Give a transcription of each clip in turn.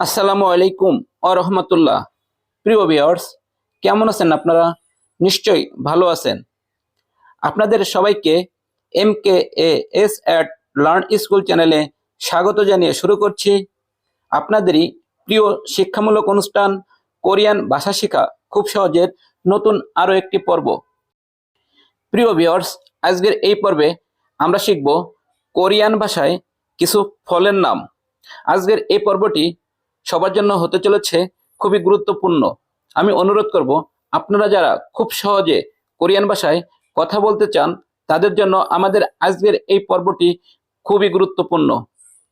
আসসালামু আলাইকুম ও রহমতুল্লাহ। প্রিয় ভিউয়ার্স কেমন আছেন আপনারা? নিশ্চয়ই ভালো আছেন। আপনাদের সবাইকে M K S at learn school চ্যানেলে স্বাগত জানিয়ে শুরু করছি। আপনাদেরই প্রিয় শিক্ষামূলক অনুষ্ঠান কোরিয়ান ভাষা শেখা খুব সহজের নতুন আরও একটি পর্ব। প্রিয় ভিউয়ার্স আজকের এই পর্বে আমরা শিখব কোরিয়ান ভাষায় কিছু ফলের নাম। আজকের এই পর্বটি সবার জন্য হতে চলেছে খুবই গুরুত্বপূর্ণ। আমি অনুরোধ করব, আপনারা যারা খুব সহজে কোরিয়ান ভাষায় কথা বলতে চান, তাদের জন্য আমাদের আজকের এই পর্বটি খুবই গুরুত্বপূর্ণ।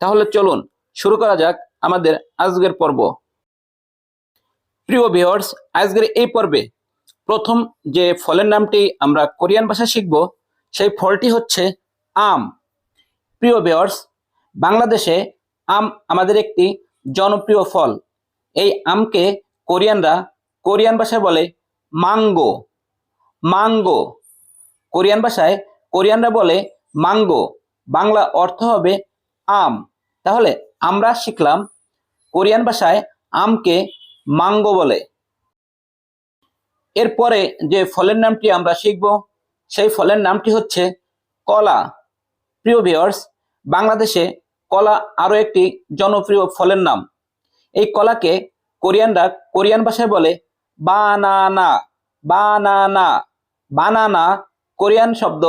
তাহলে চলুন, শুরু করা যাক আমাদের আজকের পর্ব। প্রিয় ভিউয়ার্স, আজকের এই পর্বে প্রথম যে ফলের নামটি আমরা কোরিয়ান ভাষা শিখব, সেই ফলটি হচ্ছে আম। প্রিয় ভিউয়ার্স, বাংলাদেশে আম আমাদের একটি জনপ্রিয় ফল। এই আমকে কোরিয়ানরা কোরিয়ান ভাষায় বলে মাঙ্গো। মাঙ্গো। কোরিয়ান ভাষায় কোরিয়ানরা বলে মাঙ্গো। বাংলা অর্থ হবে আম। তাহলে আমরা শিখলাম কোরিয়ান ভাষায় আমকে মাঙ্গো বলে। এরপরে যে ফলের নামটি আমরা শিখব, সেই ফলের নামটি হচ্ছে কলা। প্রিয় ভিউয়ার্স, বাংলাদেশে কলা আরও একটি জনপ্রিয় ফলের নাম। এই কলাকে কোরিয়ানরা কোরিয়ান ভাষায় বলে বানানা বানানা। বানানা কোরিয়ান শব্দ,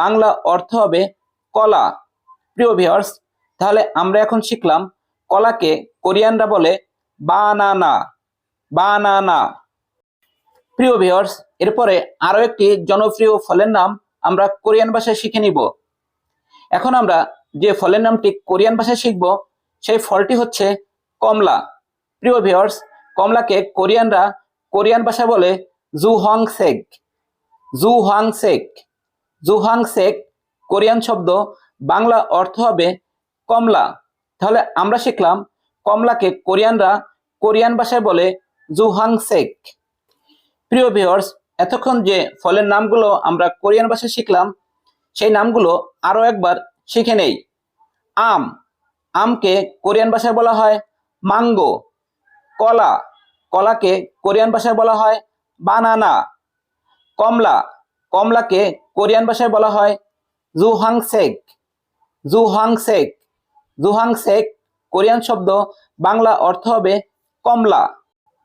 বাংলা অর্থ হবে কলা। প্রিয় ভিউয়ার্স তাহলে আমরা এখন শিখলাম কলাকে কোরিয়ানরা বলে বানানা বানানা। প্রিয় ভিউয়ার্স এরপরে আরও একটি জনপ্রিয় ফলের নাম আমরা কোরিয়ান ভাষায় শিখে নিব। এখন আমরা যে ফলের নামটি কোরিয়ান ভাষায় শিখব, সেই ফলটি হচ্ছে কমলা। প্রিয় ভিউয়ার্স কমলাকে কোরিয়ানরা কোরিয়ান ভাষা বলে জু হং সেক জু হাং সেক জু হাং সেক কোরিয়ান শব্দ, বাংলা অর্থ হবে কমলা। তাহলে আমরা শিখলাম কমলাকে কোরিয়ানরা কোরিয়ান ভাষায় বলে জু হাং সেক প্রিয় ভিউয়ার্স এতক্ষণ যে ফলের নামগুলো আমরা কোরিয়ান ভাষায় শিখলাম, সেই নামগুলো আরও একবার শিখে নেই। আম, আমকে কোরিয়ান ভাষায় বলা হয় মাঙ্গো। কলা, কলাকে কোরিয়ান ভাষায় বলা হয় বানানা। কমলা, কমলাকে কোরিয়ান ভাষায় বলা হয় জুহাং সেক জুহাং সেক জুহাং সেক কোরিয়ান শব্দ, বাংলা অর্থ হবে কমলা।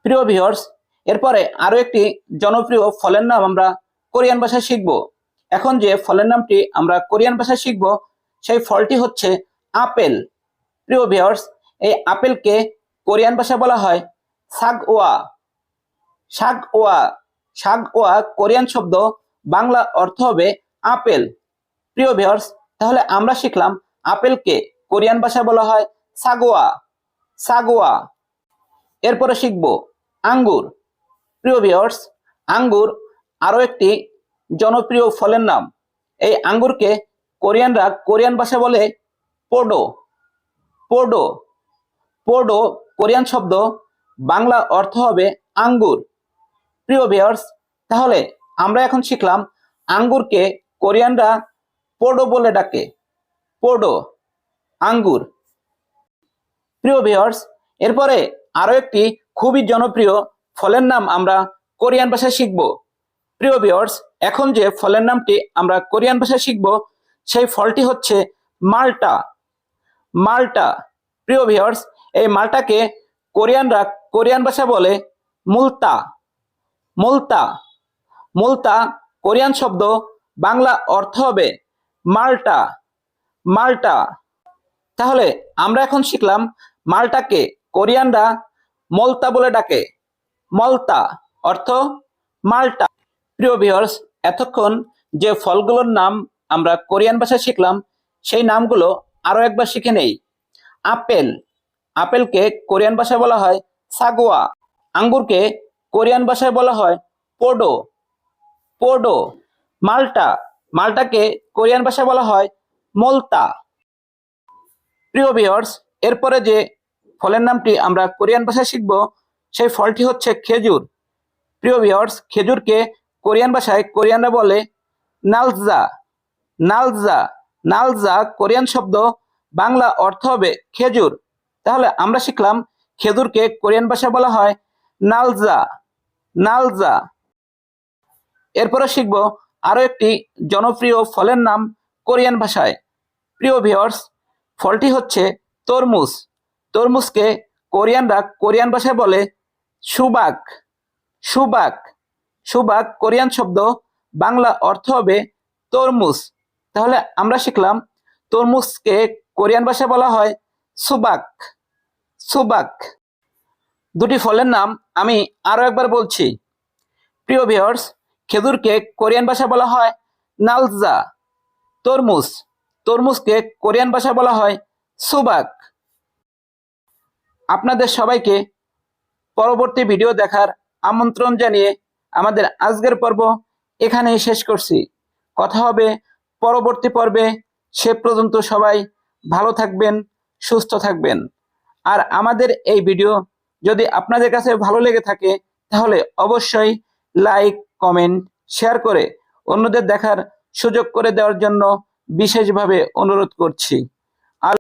প্রিয় ভিউয়ার্স এরপরে আরও একটি জনপ্রিয় ফলের নাম আমরা কোরিয়ান ভাষায় শিখব। এখন যে ফলের নামটি আমরা কোরিয়ান ভাষায় শিখব সেই ফলটি হচ্ছে আপেল। প্রিয় ভিউয়ার্স এই আপেলকে কোরিয়ান ভাষায় বলা হয় শাক ওয়া শাক ওয়া শাক ওয়া কোরিয়ান শব্দ বাংলা অর্থ হবে আপেল। প্রিয় ভিউয়ার্স তাহলে আমরা শিখলাম আপেলকে কোরিয়ান ভাষায় বলা হয় সাগোয়া সাগোয়া এরপরে শিখব আঙ্গুর। প্রিয় ভিউয়ার্স আঙ্গুর আরও একটি জনপ্রিয় ফলের নাম। এই আঙ্গুরকে কোরিয়ানরা কোরিয়ান ভাষা বলে পোডো পোডো পোডো কোরিয়ান শব্দ, বাংলা অর্থ হবে আঙ্গুর। প্রিয় ভিউয়ার্স, তাহলে আমরা এখন শিখলাম আঙ্গুরকে কোরিয়ানরা পোডো বলে ডাকে, পোডো, আঙ্গুর। প্রিয় ভিউয়ার্স, এরপরে আরও একটি খুবই জনপ্রিয় ফলের নাম আমরা কোরিয়ান ভাষায় শিখব। প্রিয় ভিউয়ার্স, এখন যে ফলের নামটি আমরা কোরিয়ান ভাষায় শিখব সেই ফলটি হচ্ছে মাল্টা। মাল্টা, প্রিয় ভিউয়ার্স এই মাল্টাকে কোরিয়ানরা, কোরিয়ান ভাষা বলে মুলতা। মুলতা। মুলতা, কোরিয়ান শব্দ, বাংলা অর্থ হবে মাল্টা। মাল্টা। তাহলে আমরা এখন শিখলাম মালটাকে কোরিয়ানরা মলতা বলে ডাকে। মলতা অর্থ মাল্টা। প্রিয় ভিউয়ার্স এতক্ষণ যে ফলগুলোর নাম আমরা কোরিয়ান ভাষায় শিখলাম, সেই নামগুলো আরও একবার শিখে নেই। আপেল, আপেলকে কোরিয়ান ভাষায় বলা হয় সাগোয়া। আঙ্গুরকে কোরিয়ান ভাষায় বলা হয় পোডো। পোডো, মাল্টা, মাল্টাকে কোরিয়ান ভাষায় বলা হয় মলতা। প্রিয় ভিউয়ার্স এরপরে যে ফলের নামটি আমরা কোরিয়ান ভাষায় শিখব, সেই ফলটি হচ্ছে খেজুর। প্রিয় ভিউয়ার্স খেজুরকে কোরিয়ান ভাষায় কোরিয়ানরা বলে নালজা। নালজা নালজা কোরিয়ান শব্দ, বাংলা অর্থ হবে খেজুর। তাহলে আমরা শিখলাম খেজুরকে কোরিয়ান ভাষায় বলা হয় নালজা নালজা। এরপরে শিখব আরও একটি জনপ্রিয় ফলের নাম কোরিয়ান ভাষায়। প্রিয় ভিউয়ার্স, ফলটি হচ্ছে তরমুজ। তরমুজকে কোরিয়ানরা কোরিয়ান ভাষায় বলে সুবাক সুবাক। সুবাক কোরিয়ান শব্দ, বাংলা অর্থ হবে তরমুজ। তাহলে আমরা শিখলাম, তরমুজকে কোরিয়ান ভাষায় বলা হয় সুবাক। সুবাক। দুটি ফলের নাম আমি আরও একবার বলছি। প্রিয় ভিউয়ার্স, খেজুরকে কোরিয়ান ভাষায় বলা হয় নালজা। তরমুজ। তরমুজকে কোরিয়ান ভাষায় বলা হয় সুবাক। আপনাদের সবাইকে পরবর্তী ভিডিও দেখার আমন্ত্রণ জানিয়ে আমাদের আজকের পর্ব এখানেই শেষ করছি। কথা হবে পরবর্তী পর্বে সে পর্যন্ত সবাই ভালো থাকবেন, সুস্থ থাকবেন। আর আমাদের এই ভিডিও যদি আপনাদের কাছে ভালো লেগে থাকে, তাহলে অবশ্যই লাইক, কমেন্ট, শেয়ার করে অন্যদের দেখার সুযোগ করে দেওয়ার জন্য বিশেষভাবে অনুরোধ করছি।